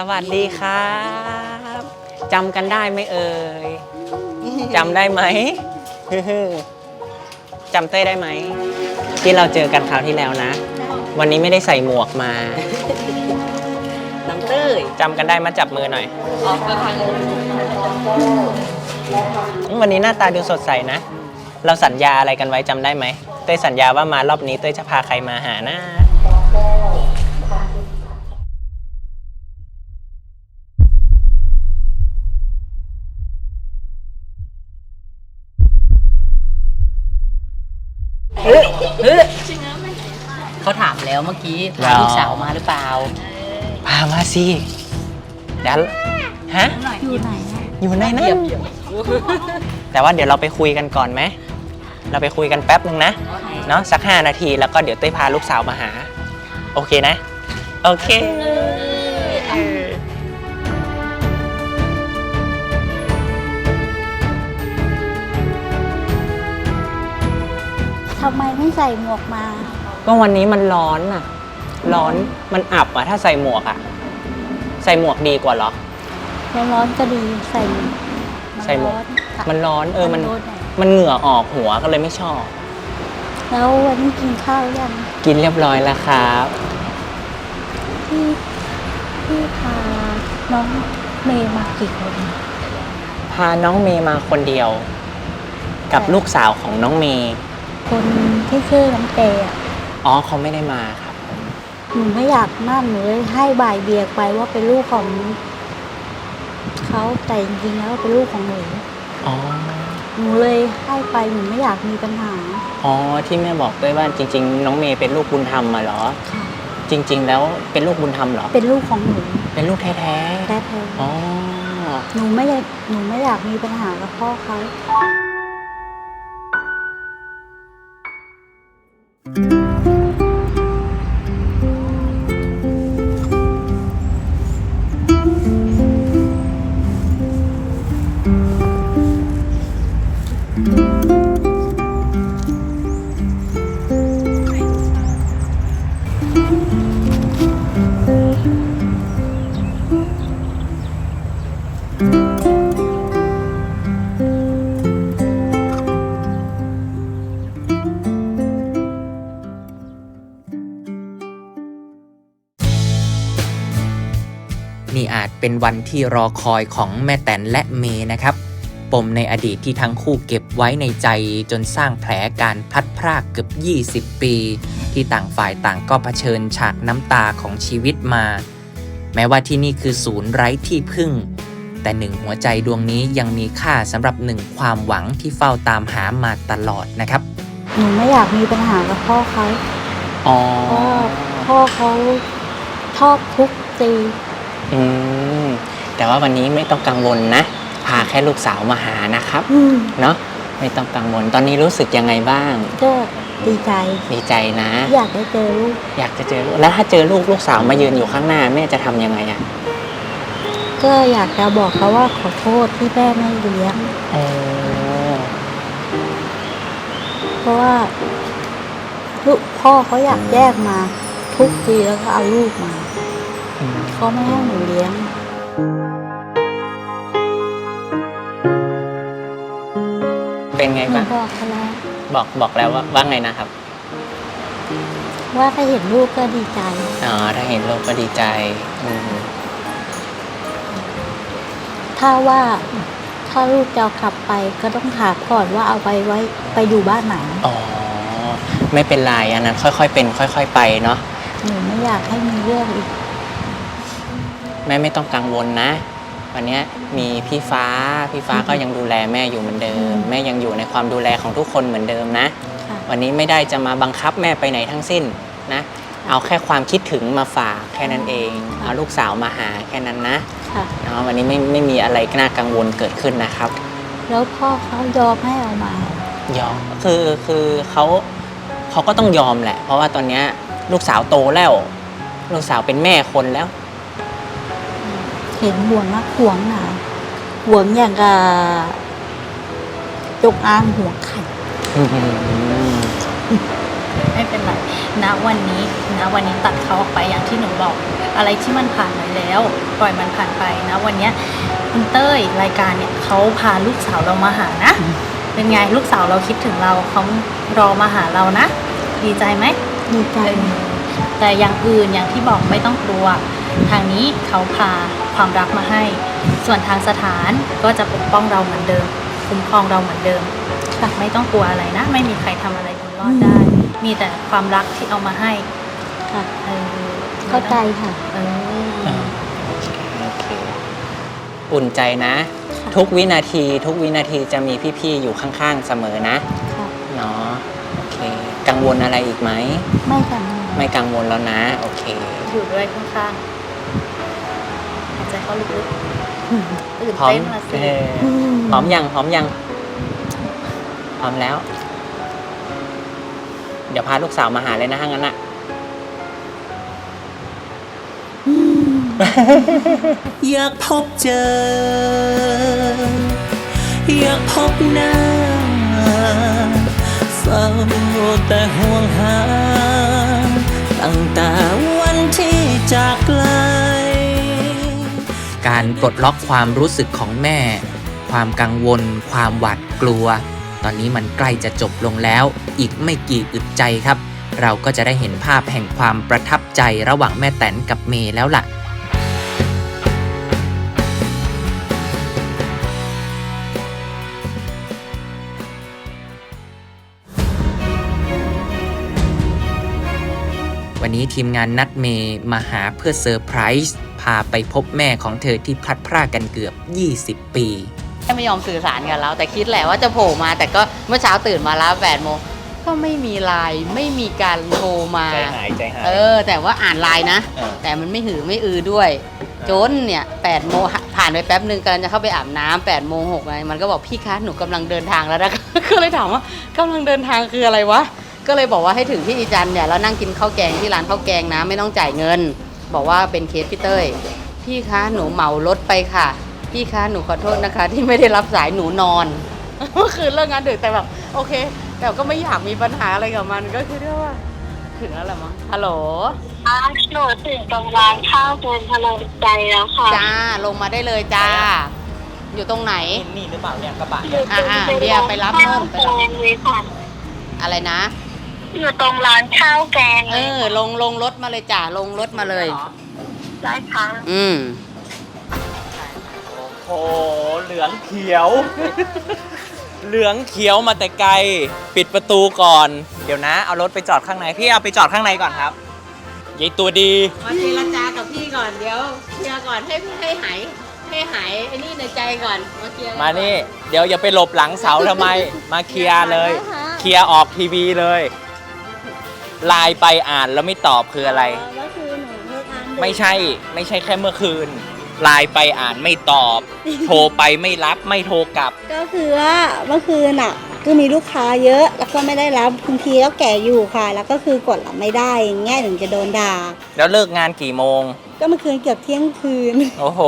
สวัสดีครับจำกันได้ไหมเอ่ยจำได้ไหมจำเต้ยได้ไหม ที่เราเจอกันคราวที่แล้วนะ วันนี้ไม่ได้ใส่หมวกมาน้องเต้ยจำกันได้มาจับมือหน่อยออกมาทางวันนี้หน้าตาดูสดใสนะ เราสัญญาอะไรกันไว้จำได้ไหม เต้ยสัญญาว่ามารอบนี้เต้ยจะพาใครมาหานะ เขาถามแล้วเมื่อกี้แล้พาวลูกสาวมาหรือเปล่า พามาสิเดี๋ยวฮะอยู่ไหนอะอยู่ในนั้เยี่ยนมเยี่ยมแต่ว่าเดี๋ยวเราไปคุยกันก่อนไหมเราไปคุยกันแป๊บนึงนะเนาะสัก5นาทีแล้วก็เดี๋ยวเต้ยพาลูกสาวมาหา โอเคนะ โอเคทำไมไม่ใส่หมวกมา ก็วันนี้มันร้อนอะ ร้อนมันอับอะถ้าใส่หมวกอะ ใส่หมวกดีกว่าเหรอ ร้อนๆก็ดีใส่นใส่หมวกร้อนค่ะมันร้อนเออมันร้นหน่อยมันเหงื่อออกหัวก็เลยไม่ชอบ แล้ววันนี้กินข้าวยังกินเรียบร้อยแล้วครับที่ที่พาน้องเมย์มากี่คน พาน้องเมย์มาคนเดียว กับลูกสาวของน้องเมย์ คนที่ชื่อน้องเตอะ อ๋อเขาไม่ได้มาครับหนูไม่อยากนั่นหนูเลยให้บ่ายเบียกไปว่าเป็นลูกของเขาแต่จริงๆแล้วเป็นลูกของหนูอ๋อหนูเลยให้ไปหนูไม่อยากมีปัญหาอ๋อที่แม่บอกด้วยว่าจริง ๆ น้องเมย์เป็นลูกบุญธรรมมาเหรอ ค่ะ จริง ๆ แล้วเป็นลูกบุญธรรมเหรอ เป็นลูกของหนูเป็นลูกแท้แท้ๆอ๋อ ๆหนูไม่อยากหนูไม่อยากมีปัญหากับพ่อเขา เป็นวันที่รอคอยของแม่แตนและเมย์นะครับ ปมในอดีตที่ทั้งคู่เก็บไว้ในใจจนสร้างแผลการพลัดพรากเกือบ 20 ปี ที่ต่างฝ่ายต่างก็เผชิญฉากน้ำตาของชีวิตมา แม้ว่าที่นี่คือศูนย์ไร้ที่พึ่ง แต่หนึ่งหัวใจดวงนี้ยังมีค่าสำหรับหนึ่งความหวังที่เฝ้าตามหามาตลอดนะครับ หนูไม่อยากมีปัญหากับพ่อเขาอ๋อเพราะพ่อเขาชอบทุบตีอืม แต่ว่าวันนี้ไม่ต้องกังวลนะ พาแค่ลูกสาวมาหานะครับ อืมเนาะไม่ต้องกังวลตอนนี้รู้สึกยังไงบ้าง ก็ดีใจ ดีใจนะ อยากได้เจอลูกอยากจะเจอลูกแล้วถ้าเจอลูกลูกสาวมายืนอยู่ข้างหน้าแม่จะทำยังไงอะก็อยากจะบอกเขาว่าขอโทษที่แม่ไม่เลี้ยงโอ้เพราะว่าลูกพ่อเขาอยากแยกมา ทุกทีแล้วก็เอาลูกมาอืมเขาไม่ให้หนูเลี้ยง เป็นไงหนูบ้างบอกเขาแล้วบอกบอกแล้วว่าว่าไงนะครับ ว่าถ้าเห็นลูกก็ดีใจ อ๋อ ถ้าเห็นลูกก็ดีใจอืมถ้าว่าถ้าลูกจะเอากลับไปก็ต้องถามก่อนว่าเอาไปไว้ไปอยู่บ้านไหนอ๋อ ไม่เป็นไรอันนั้นค่อยๆเป็น ค่อย ๆ ไปเนาะ หนูไม่อยากให้มีเรื่องอีก แม่ไม่ต้องกังวลนะ วันเนี้ยมีพี่ฟ้า พี่ฟ้าก็ยังดูแลแม่อยู่เหมือนเดิม แม่ยังอยู่ในความดูแลของทุกคนเหมือนเดิมนะค่ะวันนี้ไม่ได้จะมาบังคับแม่ไปไหนทั้งสิ้นนะ เอาแค่ความคิดถึงมาฝากแค่นั้นเอง เอาลูกสาวมาหาแค่นั้นนะค่ะเนาะวันนี้ไม่ไม่มีอะไรน่ากังวลเกิดขึ้นนะครับ แล้วพ่อเขายอมให้เอามายอมคือคือเขาเขาก็ต้องยอมแหละ เพราะว่าตอนเนี้ยลูกสาวโตแล้ว ลูกสาวเป็นแม่คนแล้ว เห็นห่วงนักห่วงหนาห่วงอย่างกับจงอางห่วงไข่ให้เป็นไรณวันนี้ณวันนี้ตัดเขาออกไปอย่างที่หนูบอก อะไรที่มันผ่านไปแล้ว ปล่อยมันผ่านไปนะวันเนี้ยคุณเต้ยรายการเนี่ยเขาพาลูกสาวเรามาหานะ เป็นไงลูกสาวเราคิดถึงเราเขารอมาหาเรานะ ดีใจไหมดีใจ แต่อย่างอื่นอย่างที่บอกไม่ต้องกลัว ทางนี้เขาพาความรักมาให้ ส่วนทางสถานก็จะปกป้องเราเหมือนเดิม คุ้มครองเราเหมือนเดิมค่ะไม่ต้องกลัวอะไรนะ ไม่มีใครทำอะไรคุณรอดได้ มีแต่ความรักที่เอามาให้ค่ะเออเข้าใจค่ะเออโอเคอุ่นใจนะ ทุกวินาที ทุกวินาทีจะมีพี่ๆอยู่ข้างๆเสมอนะค่ะเนาะโอเค กังวลอะไรอีกไหมไม่กังวลไม่กังวลแล้วนะ โอเค อยู่ด้วยข้างๆ หายใจเข้าลึกๆตื่นพร้อมเต้นมาสิเออพร้อมยังพร้อมยังพร้อมแล้ว เดี๋ยวพาลูกสาวมาหาเลยนะถ้างั้นอะอยากพบเจอ อยากพบหน้าเฝ้าแต่ห่วงหา ตั้งแต่วันที่จากไกล การปลดล็อกความรู้สึกของแม่ ความกังวล ความหวาดกลัว ตอนนี้มันใกล้จะจบลงแล้ว อีกไม่กี่อึดใจครับ เราก็จะได้เห็นภาพแห่งความประทับใจระหว่างแม่แตนกับเมย์แล้วล่ะวันนี้ทีมงานนัดเมย์มาหาเพื่อเซอร์ไพรส์าไปพบแม่ของเธอที่พลัดพรากกันเกือบ 20 ปีแค่ไม่ยอมสื่อสารกันแล้ว แต่คิดแหละว่าจะโผล่มา แต่ก็เมื่อเช้าตื่นมาแล้วแปดโมงก็ไม่มีไลน์ไม่มีการโทรมาใจหายใจหาย เออ แต่ว่าอ่านไลน์นะเออแต่มันไม่หือไม่อือด้วย จนเนี่ยแปดโมงผ่านไปแป๊บหนึ่งกำลังจะเข้าไปอาบน้ำแปดโมงหกไงมันก็บอกพี่คะหนูกำลังเดินทางแล้วนะ ก็เลยถามว่ากำลังเดินทางคืออะไรวะ ก็เลยบอกว่าให้ถึงที่อีจันเนี่ยแล้วนั่งกินข้าวแกงที่ร้านข้าวแกงนะไม่ต้องจ่ายเงิน บอกว่าเป็นเคสพี่เต้ย พี่คะหนูเหมารถไปค่ะ พี่คะหนูขอโทษนะคะ ที่ไม่ได้รับสายหนูนอน เมื่อคืนเลิกงานดึกแต่แบบโอเค แต่ก็ไม่อยากมีปัญหาอะไรกับมันก็คือเรียกว่าถึงแล้วแหละมั้งฮัลโหลอ่าหนูถึงตรงร้านข้าวเดินพลังใจแล้วค่ะ จ้าลงมาได้เลยจ้า อยู่ตรงไหน นี่หรือเปล่าเนี่ยกระบะอยู่ตรงอ่าๆป็นเดี๋ยวไปรับ ข้าวนู่นไปแกรับงเลยค่ะอะไรนะ อยู่ตรงร้านข้าวแกงเออ ลงลงรถมาเลยจ้าลงรถมาเลย ได้ค่ะอืมโอ้เหลืองเขียว เหลืองเขียวมาแต่ไกล ปิดประตูก่อน เดี๋ยวนะ เอารถไปจอดข้างใน พี่เอาไปจอดข้างในก่อนครับยายตัวดี มาเจรจากับพี่ก่อนเดี๋ยวเคลียร์ก่อนให้ให้หายให้หายไอ้นี่ในใจก่อนมาเคลียร์กัมานี่ เดี๋ยวอย่าไปหลบหลังเสาทำไม มาเคลียร์เลย เคลียร์ออกทีวีเลย ไลน์ไปอ่านแล้วไม่ตอบคืออะไร ก็คือหนูเลิกงานดึกไม่ใช่ไม่ใช่แค่เมื่อคืนไลน์ไปอ่านไม่ตอบ โทรไปไม่รับไม่โทรกลับ ก็คือว่าเมื่อคืนอะ ก็มีลูกค้าเยอะแล้วก็ไม่ได้รับบางทีก็แก่อยู่ค่ะ แล้วก็คือกดรับไม่ได้อย่างเงี้ยถึงจะโดนด่า แล้วเลิกงานกี่โมง ก็เมื่อคืนเกือบเที่ยงคืน โอ้โห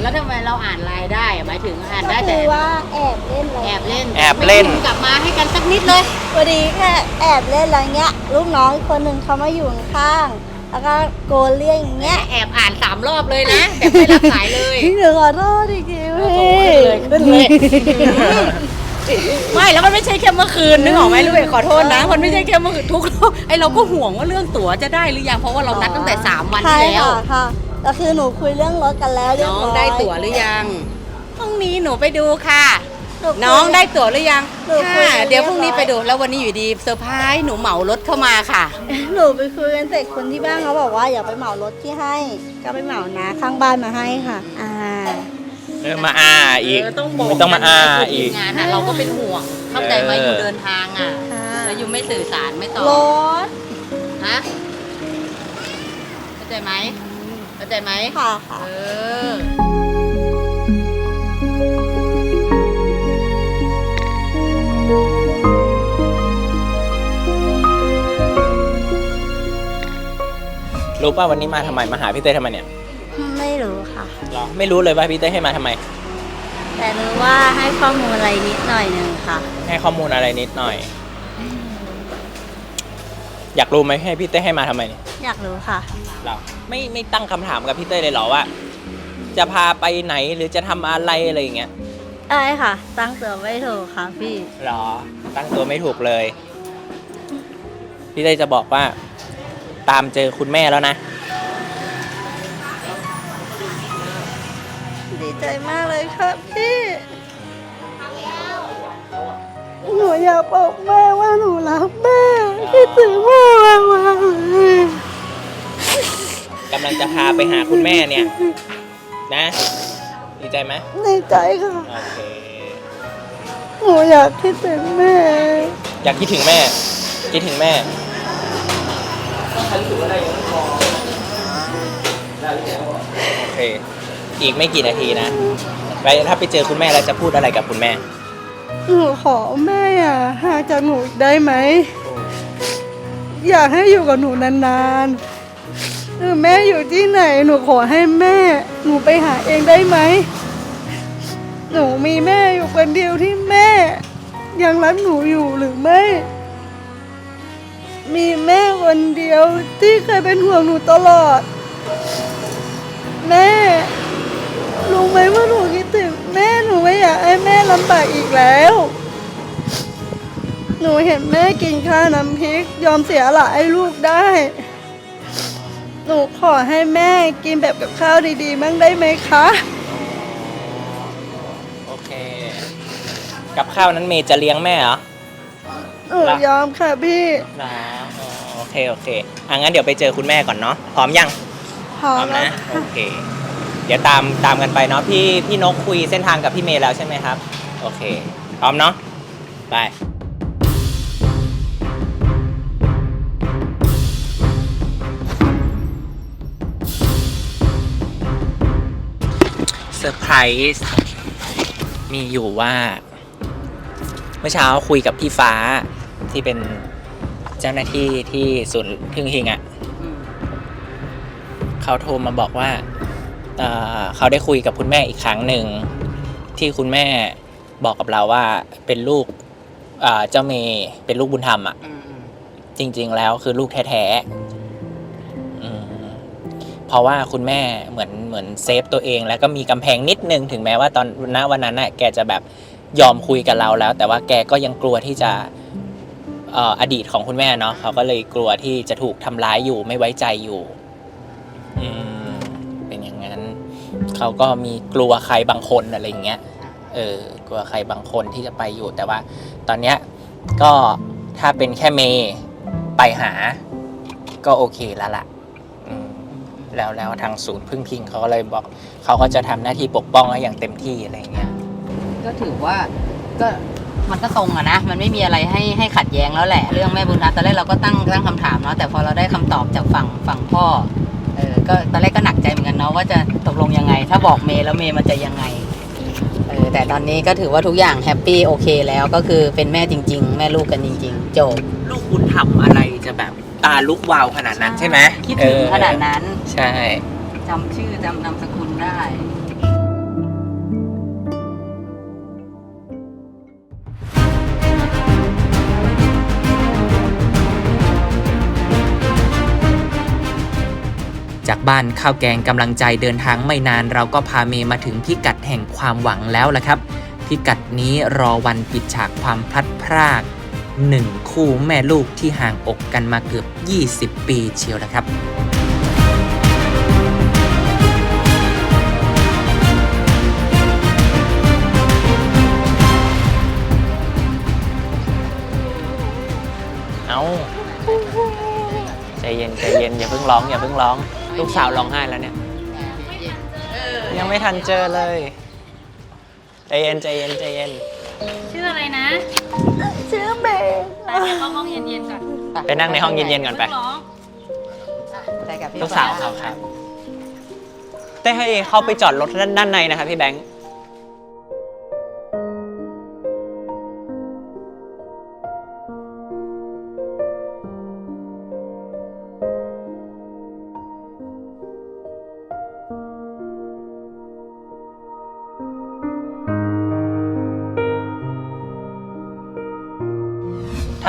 แล้วทำไมเราอ่านไลน์ได้อะหมายถึงอ่านก็ได้แต่คือว่าแอบเล่นอะไรแอบเล่นแอบเล่น ไม่พิมพ์กลับมาให้กันสักนิดเลย พอดีแค่แอบเล่นอะไรเงี้ยลูกน้องอีกคนหนึ่งเขามาอยู่ข้างๆแล้วก็โกนเรียกอย่างเงี้ยแอบอ่านสามรอบเลยนะแต่ไม่รับสายเลย พี่หนูขอโทษอีกทีพี่ขึ้นเลย ไม่แล้วมันไม่ใช่แค่เมื่อคืนนึกออกไหมลูกเอกขอโทษนะ มันไม่ใช่แค่เมื่อคืนทุกรอบไอเราก็ห่วงว่าเรื่องตั๋วจะได้หรือยังเพราะว่าเรานัดตั้งแต่ 3 วันใช่ที่แล้วค่ะค่ะก็คือหนูคุยเรื่องรถกันแล้วเรียบน้องร้อยได้ตั๋วหรือยังพรุ่งนี้หนูไปดูค่ะ หคุย น้องได้ตั๋วหรือยังหนูคุยค่ะกันเดี๋ยวพรุ่งนี้เรีไปยบร้อยดูแล้ววันนี้อยู่ดีเซอร์ไพรส์หนูเหมารถเข้ามาค่ะ หนูไปคุยกันเสร็จคนที่บ้านเขาบอกว่าอย่าไปเหมารถที่ให้ ก็ไปเหมานะข้างบ้านมาให้ค่ะ อ่า เออมาอ่าอีกเออต้องบอกไม่ต้องมาอ่ากันนะอีกทีมงานอะเราก็เป็นห่วงเข้าใจไหมเออออยู่เดินทางอะค่ะ แล้วอยู่ไม่สื่อสารไม่ตอบรถฮะเข้าใจไหมเข้าใจไหมค่ะค่ะ เออรู้ป่ะวันนี้มาทำไมมาหาพี่เต้ยทำไมเนี่ย ไม่รู้ค่ะ หรอไม่รู้เลยว่าพี่เต้ยให้มาทำไม แต่รู้ว่าให้ข้อมูลอะไรนิดหน่อยหนึ่งค่ะ ให้ข้อมูลอะไรนิดหน่อย อยากรู้ไหมให้พี่เต้ยให้มาทำไมเนี่ยอยากรู้ค่ะ เราไม่ไม่ตั้งคำถามกับพี่เต้ยเลยเหรอว่า จะพาไปไหนหรือจะทำอะไรอะไรอย่างเงี้ยได้ค่ะ ตั้งตัวไม่ถูกค่ะพี่หรอตั้งตัวไม่ถูกเลย พี่เต้ยจะบอกว่า ตามเจอคุณแม่แล้วนะ ใจมากเลยค่ะพี่หนูอยากบอกแม่ว่าหนูรักแม่คิดถึงแม่มากๆเลยกำลังจะพาไปหาคุณแม่เนี่ย นะ ดีใจไหมในใจค่ะ โอเค หนูอยากคิดถึงแม่ อยากคิดถึงแม่ คิดถึงแม่โอเค อีกไม่กี่นาทีนะไปถ้าไปเจอคุณแม่แล้วจะพูดอะไรกับคุณแม่ หนูขอแม่อะห่างจากหนูอีกได้ไหม อยากให้อยู่กับหนูนานๆหรือแม่อยู่ที่ไหน หนูขอให้แม่ หนูไปหาเองได้ไหม หนูมีแม่อยู่คนเดียวที่แม่ ยังรักหนูอยู่หรือไม่ มีแม่คนเดียวที่เคยเป็นห่วงหนูตลอด แม่ รู้ไหมว่าหนูคิดถึงแม่หนูไม่อยากให้แม่ลำบากอีกแล้ว หนูเห็นแม่กินข้าวน้ำพริก ยอมเสียหละให้ลูกได้ หนูขอให้แม่กินแบบกับข้าวดีๆบ้างได้ไหมคะ โอเค กับข้าวนั้นเมย์จะเลี้ยงแม่เหรอหนูยอมค่ะพี่นะอ๋อโอเค โอเคอะงั้นเดี๋ยวไปเจอคุณแม่ก่อนเนาะ พร้อมยัง พร้อพร้อมมแล้วนะ โอเค เดี๋ยวตามตามกันไปเนาะพี่พี่นกคุยเส้นทางกับพี่เมย์แล้วใช่ไหมครับ โอเคพร้อมเนาะไปเซอร์ไพรส์มีอยู่ว่า เมื่อเช้าคุยกับพี่ฟ้าที่เป็นเจ้าหน้าที่ที่ศูนย์พึ่งหิงอะ่ะเขาโทรมาบอกว่า เอ่อเขาได้คุยกับคุณแม่อีกครั้งหนึ่งที่คุณแม่บอกกับเราว่าเป็นลูกเอ่อเจ้าเมย์เป็นลูกบุญธรรมอะ่ะจริง ๆ แล้วคือลูกแท้ๆอืมเพราะว่าคุณแม่เหมือนเหมือนเซฟตัวเอง แล้วก็มีกำแพงนิดนึงถึงแม้ว่าตอนณวันนั้นน่ะแกจะแบบยอมคุยกับเราแล้ว แต่ว่าแกก็ยังกลัวที่จะเอ่ออดีตของคุณแม่เนาะเขาก็เลยกลัวที่จะถูกทำร้ายอยู่ไม่ไว้ใจอยู่ อืม เขาก็มีกลัวใครบางคนอะไรอย่างเงี้ยเออกลัวใครบางคนที่จะไปอยู่แต่ว่า ตอนเนี้ยก็ถ้าเป็นแค่เมย์ไปหา ก็โอเคแล้วล่ะแล้วแล้วทางศูนย์พึ่งพิงเขาก็เลยบอกเขาก็จะทำหน้าที่ปกป้องให้อย่างเต็มที่อะไรเงี้ยก็ถือว่าก็มันก็ตรงอะนะ มันไม่มีอะไรให้ให้ขัดแย้งแล้วแหละ เรื่องแม่บุญธรรมตอนแรกเราก็ตั้งตั้งคำถามเนาะแต่พอเราได้คำตอบจากฝั่งฝั่งพ่อ ก็ตอนแรกก็หนักใจเหมือนกันเนาะว่าจะตกลงยังไง ถ้าบอกเมย์แล้วเมย์มันจะยังไงเออแต่ตอนนี้ก็ถือว่าทุกอย่างแฮปปี้โอเคแล้วก็คือเป็นแม่จริง ๆ แม่ลูกกันจริง ๆ จบลูกบุญธรรมอะไรจะแบบตาลุกวาวขนาดนั้นใช่ไหมคิดถึงเออขนาดนั้นใช่จำชื่อจำนามสกุลได้ จากบ้านข้าวแกงกำลังใจเดินทางไม่นาน เราก็พาเมย์มาถึงพิกัดแห่งความหวังแล้วล่ะครับ พิกัดนี้รอวันปิดฉากความพลัดพรากหนึ่งคู่แม่ลูกที่ห่างอกกันมาเกือบ 20 ปีเชียวนะครับเอาใจเย็นใจเย็นอย่าเพิ่งร้องอย่าเพิ่งร้อง ลูกสาวร้องไห้แล้วเนี่ย ยังไม่ทันเจอเลยใจเย็นใจเย็นใจเย็น ชื่ออะไรนะ ชื่อเมย์ไปเดี๋ยวเข้าห้องเย็นๆก่อนไปนั่งในห้องเย็นๆก่อนไป ร้องไปกับพี่ลูกสาวเขาครับ เต้ให้เขาไปจอดรถด้านในนะครับพี่แบงค์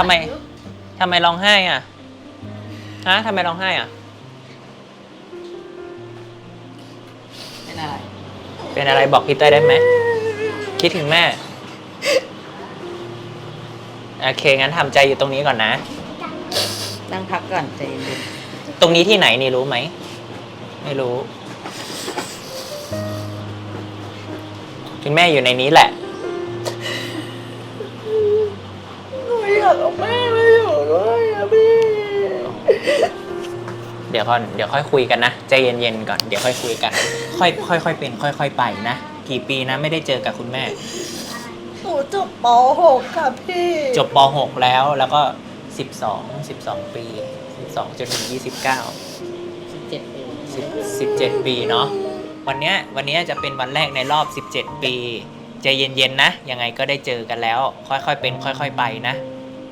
ำไมทำไมร้องไห้อะฮะทำไมร้องไห้อะ เป็นอะไร เป็นอะไรบอกพี่เต้ยได้ไหมคิดถึงแม่โอเคงั้นทำใจอยู่ตรงนี้ก่อนนะ นั่งพักก่อนใจเย็นตรงนี้ที่ไหนนี่รู้ไหม ไม่รู้ คุณแม่อยู่ในนี้แหละากเอาแม่มาอยู่ด้วยอะพี่เดี๋ยวก่อนเดี๋ยวค่อยคุยกันนะใจเย็นๆก่อนเดี๋ยวค่อยคุยกัน ค่อยค่อยค่อยเป็นค่อยๆไปนะกี่ปีนะไม่ได้เจอกับคุณแม่ หนูจบป .6 ค่ะพี่ จบป .6 แล้วแล้วก็ 12 12 ปี 12จนถึง29ๆสิบเจ็ดปี10 17 ปีเนาะวันเนี้ยวันเนี้ยจะเป็นวันแรกในรอบ 17 ปี ใจเย็นๆนะ ยังไงก็ได้เจอกันแล้ว ค่อยๆเป็น ค่อย ๆ ไปนะ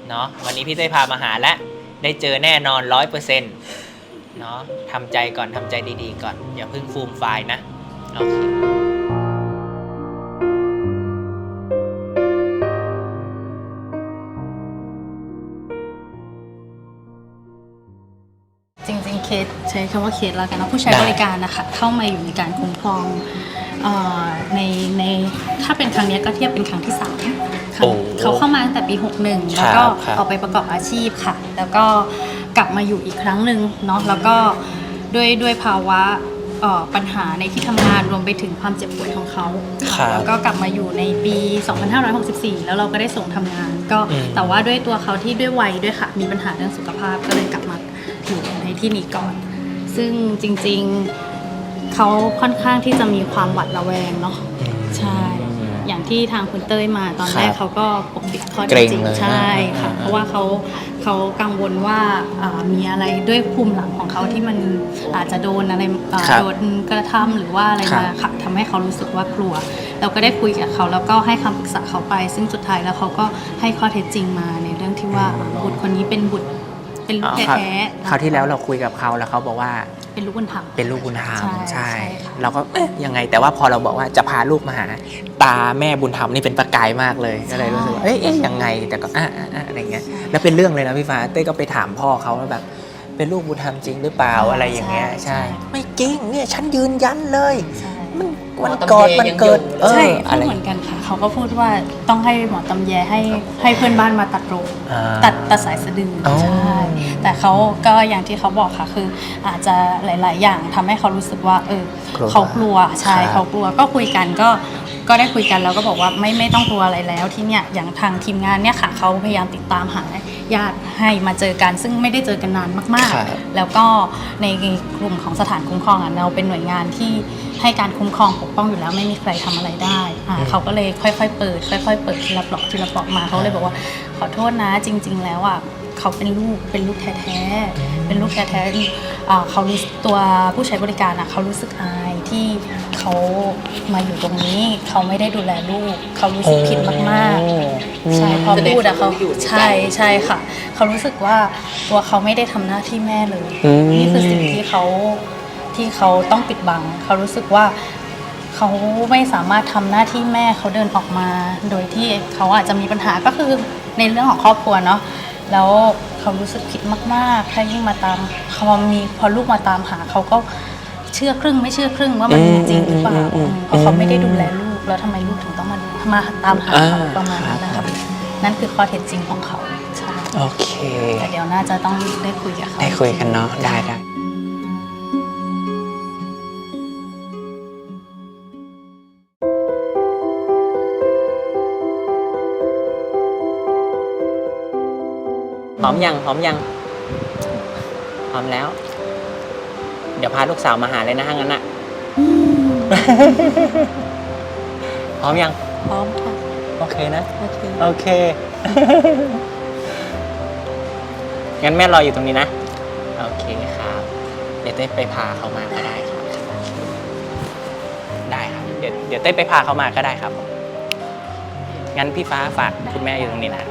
เนาะวันนี้พี่เต้ยพามาหาแล้วได้เจอแน่นอน100%เนาะทำใจก่อนทำใจดีๆก่อน อย่าเพิ่งฟูมไฟล์นะโอเคจริงๆเคสใช้คำว่าเคสแล้วกันนะผู้ใช้ได้บริการนะคะเข้ามาอยู่ในการคุ้มครองเอ่อในในถ้าเป็นครั้งเนี้ยก็เทียบเป็นครั้งที่สาม ครั้งโอ้เขาเข้ามาตั้งแต่ปี 61 แล้วก็ครับออกไปประกอบอาชีพค่ะ แล้วก็กลับมาอยู่อีกครั้งหนึ่งเนาะแล้วก็ด้วยด้วยภาวะเอ่อปัญหาในที่ทำงานรวมไปถึงความเจ็บป่วยของเขาครับแล้วก็กลับมาอยู่ในปี 2564 แล้วเราก็ได้ส่งทำงาน ก็อืม แต่ว่าด้วยตัวเขาที่ด้วยวัยด้วยค่ะ มีปัญหาเรื่องสุขภาพก็เลยกลับมาอยู่ในที่นี้ก่อน ซึ่งจริงๆเขาค่อนข้างที่จะมีความหวาดระแวงเนาะ ใช่ อย่างที่ทางคุณเต้ยมาตอนแรกครับเขาก็ปกปิดข้อเกรเท็จงจริงเลยใช่ค่ะอ่าเพราะว่าเขาเขากังวลว่าอ่ามีอะไรด้วยภูมิหลังของเขาที่มันอาจจะโดนอะไรอ่าครับโดนกระทำหรือว่าอะไรครับมาค่ะทำให้เขารู้สึกว่ากลัว เราก็ได้คุยกับเขาแล้วก็ให้คำปรึกษาเขาไป ซึ่งสุดท้ายแล้วเขาก็ให้ข้อเท็จจริงมาในเรื่องที่ว่าบุตรคนนี้เป็นบุตรเป็นลูกอ๋อครับแท้ๆคราวที่แล้วเราคุยกับเขาแล้วเขาบอกว่า เป็นลูกบุญธรรม เป็นลูกบุญธรรมใช่ใช่ ใช่ค่ะ เราก็เอ๊ะยังไงแต่ว่าพอเราบอกว่าจะพาลูกมาหา ตาแม่บุญธรรมนี่เป็นประกายมากเลยก็เลยรู้สึกว่าเอ๊ะเอ๊ะยังไงแต่ก็อะอะอะอะไรเงี้ย แล้วเป็นเรื่องเลยนะพี่ฟ้าเต้ยก็ไปถามพ่อเขาว่าแบบ เป็นลูกบุญธรรมจริงหรือเปล่าอะไรอย่างเงี้ยใช่ไม่จริงเนี่ยฉันยืนยันเลย ใช่ มันวันกอดมันเกิดเออใช่อะพูดไรเหมือนกันค่ะ เขาก็พูดว่าต้องให้หมอตำแยให้ให้เพื่อนบ้านมาตัดโรคอ่าตัดตัดสายสะดือออใช่แต่เขาก็อย่างที่เขาบอกค่ะคือ อาจจะหลาย ๆ อย่างทำให้เขารู้สึกว่า เออกลัวเขากลัวใช่ครับเขากลัวก็คุยกันก็ ก็ได้คุยกันแล้วก็บอกว่าไม่ไม่ต้องกลัวอะไรแล้วที่เนี่ยอย่างทางทีมงานเนี่ยค่ะเขาพยายามติดตามหาญาติให้มาเจอกัน ซึ่งไม่ได้เจอกันนานมากครับๆ แล้วก็ในกลุ่มของสถานคุ้มครองอะเราเป็นหน่วยงานที่ให้การคุ้มครองปกป้องอยู่แล้วไม่มีใครทำอะไรได้อ่าเขาก็เลยค่อยๆเปิด ค่อย ๆ เปิดทีละปลอกทีละปลอกมาเขาเลยบอกว่าขอโทษนะจริง ๆ แล้วอะ เขาเป็นลูกเป็นลูกแท้ๆเป็นลูกแท้ๆอ่าเขารู้สึกตัวผู้ใช้บริการอะเขารู้สึกอายที่เขามาอยู่ตรงนี้ เขาไม่ได้ดูแลลูก เขารู้สึกผิดมากๆใช่พอพูดอะเขาใช่ใช่ค่ะ เขารู้สึกว่าตัวเขาไม่ได้ทำหน้าที่แม่เลยอืมนี่คือสิ่งที่เขาที่เขาต้องปิดบัง เขารู้สึกว่าเขาไม่สามารถทำหน้าที่แม่เขาเดินออกมา โดยที่เขาอาจจะมีปัญหาก็คือในเรื่องของครอบครัวเนาะ แล้วเขารู้สึกผิดมากๆ ถ้ายิ่งมาตามพอมีพอลูกมาตามหาเขาก็เชื่อครึ่งไม่เชื่อครึ่งว่ามันมีจริงหรือเปล่าอืมอืมอืมอืมเพราะเขาไม่ได้ดูแลลูกแล้วทำไมลูกถึงต้องมาดูมาตามหาเขาอ่าประมาณนั้นนะคะนั่นคือข้อเท็จจริงของเขาใช่โอเคแต่เดี๋ยวน่าจะต้องได้คุยกับเขาได้คุยกันเนาะได้ได้ อมยังพร้อมยังพร้อมแล้ว เดี๋ยวพาลูกสาวมาหาเลยนะถ้างั้นอะพร้อมยังพร้อมค่ะโอเคนะ โอเคโอเค งั้นแม่รออยู่ตรงนี้นะ โอเคครับ เดี๋ยวเต้ยไปพาเขามาก็ได้ครับ ได้ครับ เดี๋ยวเดี๋ยวเต้ยไปพาเขามาก็ได้ครับ งั้นพี่ฟ้าฝากคุณแม่อยู่ตรงนี้นะ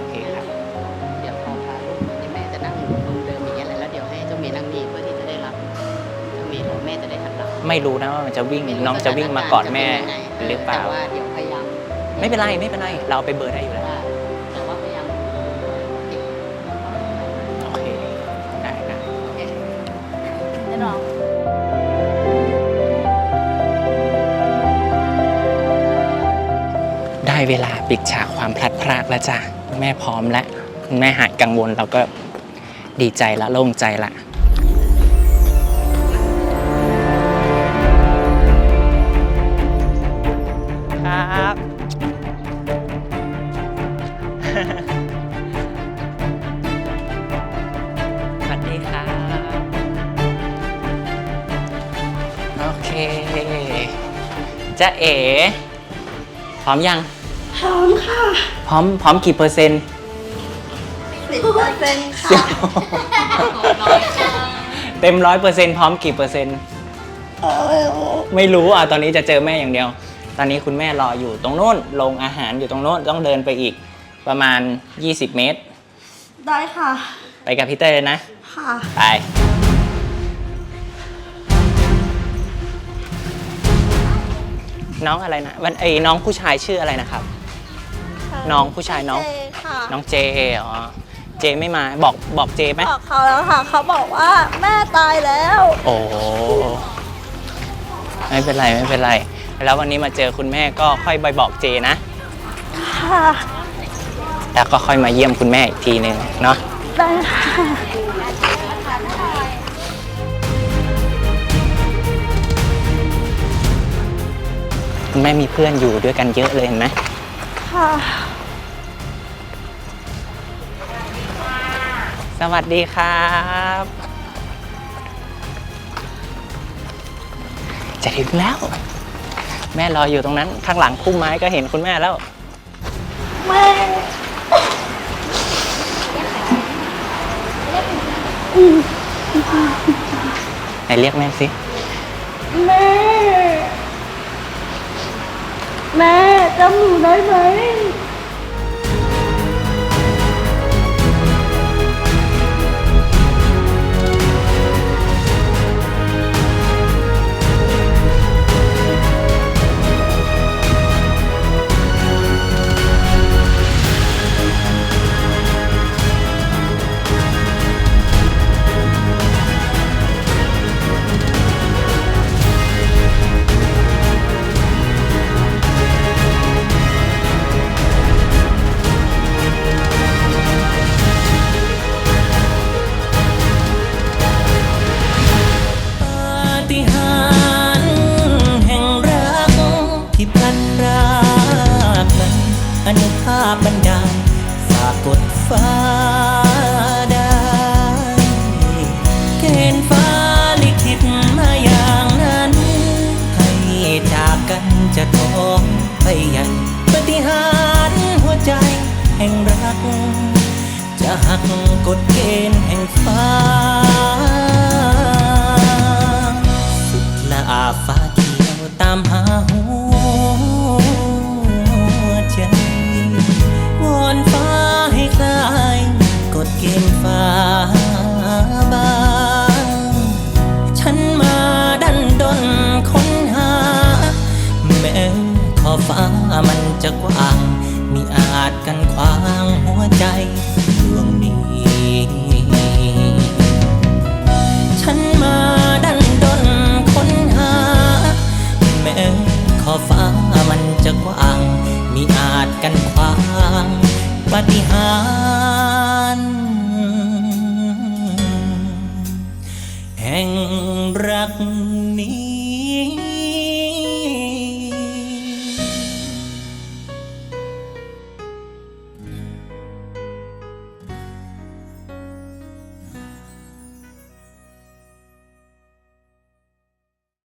แม่จะได้ทันเราไม่รู้นะว่ามันจะวิ่งน้องจะวิ่งมาก่อนแม่หรือเปล่าไม่เป็นไรไม่เป็นไร เราไปเบอร์ได้อยู่แล้วแต่ว่าพยายามโอเคได้ได้แน่นอได้เวลาปิดฉากความพลัดพรากแล้วจ้ะแม่พร้อมแล้วแม่หายกังวลเราก็ดีใจและโล่งใจละ จะเอ๋พร้อมยัง พร้อมค่ะ พร้อมพร้อมกี่เปอร์เซ็นต์สิบเปอร์เซ็นต์ค่ะเต็มร้อยเปอร์เซ็นต์พร้อมกี่เปอร์เซ็นต์เออไม่รู้อะตอนนี้จะเจอแม่อย่างเดียว ตอนนี้คุณแม่รออยู่ตรงโน้นโรงอาหารอยู่ตรงโน้นต้องเดินไปอีกประมาณ 20 เมตร ได้ค่ะ ไปกับพี่เต้ยนะ ค่ะ ไป น้องอะไรนะวันไอ้น้องผู้ชายชื่ออะไรนะครับ น้องผู้ชายน้อง เจค่ะน้องเจอ๋อเจไม่มาบอกบอกเจไหมบอกเขาแล้วค่ะ เขาบอกว่าแม่ตายแล้ว โอ้ไม่เป็นไรไม่เป็นไร แล้ววันนี้มาเจอคุณแม่ก็ค่อยไปบอกเจนะ ค่ะ แล้วก็ค่อยมาเยี่ยมคุณแม่อีกทีหนึ่งเนาะได้ค่ะ คุณแม่มีเพื่อนอยู่ด้วยกันเยอะเลยเห็นไหมค่ะ สวัสดีครับ จะถึงแล้ว แม่รออยู่ตรงนั้น ข้างหลังพุ่มไม้ก็เห็นคุณแม่แล้ว แม่ไหนเรียกแม่สิ แม่ แม่จำหาพบันดาลฝากกดฟ้าได้เกณฑ์ฟ้าลิขิตมาอย่างนั้น ให้จากกันจะท้องไปยันปฏิหารหัวใจแห่งรัก จะหักกฎเกณฑ์แห่ง